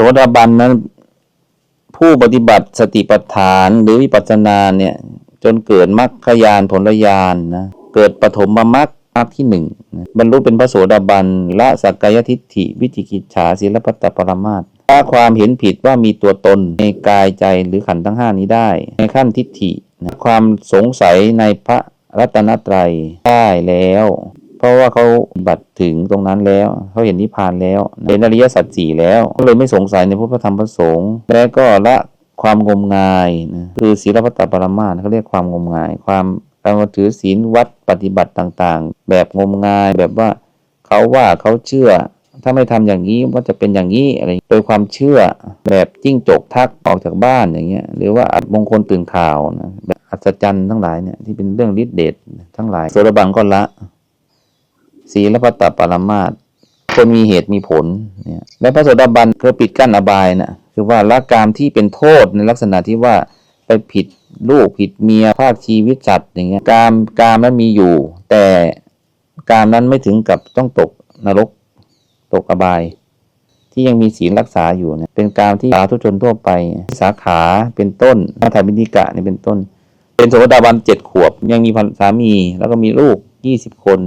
สดาบันนั้นผู้ปฏิบัติสติปัฏฐานหรือวิปัสสนาเนี่ย จนเกิดมรรคญาณผลญาณนะเกิดปฐมมรรคมรรคที่หนึ่งบรรลุเป็นพระโสดาบันละสักกายทิฏฐิ วิจิกิจฉาศีลปัตตปรมาตถ้าความเห็นผิดว่ามีตัวตนในกายใจหรือขันธ์ทั้งห้านี้ได้ ในขั้นทิฏฐินะความสงสัยในพระรัตนตรัยได้แล้ว เพราะว่าเขาบัตรถึงตรงนั้นแล้ว เขาเห็นนิพพานแล้วเห็นอริยสัจสี่แล้วก็เลยไม่สงสัยในพระธรรมพระสงฆ์และก็ละความงมงายนะคือศีลพัตตปรมาสเขาเรียกความงมงาย ความการถือศีลวัดปฏิบัติต่างๆ แบบงมงายแบบว่าเขาว่าเขาเชื่อ ถ้าไม่ทำอย่างนี้ว่าจะเป็นอย่างนี้อะไรโดยความเชื่อแบบจิ้งจกทักออกจากบ้านอย่างเงี้ยหรือว่าอัดมงคลตื่นข่าวนะแบบอัศจรรย์ทั้งหลายเนี่ยที่เป็นเรื่องฤทธิเดชทั้งหลายโสดาบันก็ละ ศีลพัตตปรมาตคนมีเหตุมีผลเนี่ยและพระโสดาบันคือปิดกั้นอบายนะคือว่าละกามที่เป็นโทษในลักษณะที่ว่าไปผิดลูกผิดเมียพรากชีวิตสัตว์อย่างเงี้ยกามกามนั้นมีอยู่ แต่กามนั้นไม่ถึงกับต้องตกนรกตกอบาย ที่ยังมีศีลรักษาอยู่เนี่ยเป็นกามที่สาธุชนทั่วไป สาขาเป็นต้นนาถาบินิกะเนี่ยเป็นต้น เป็นโสดาบันเจ็ดขวบ ยังมีสามีแล้วก็มีลูกยี่สิบคน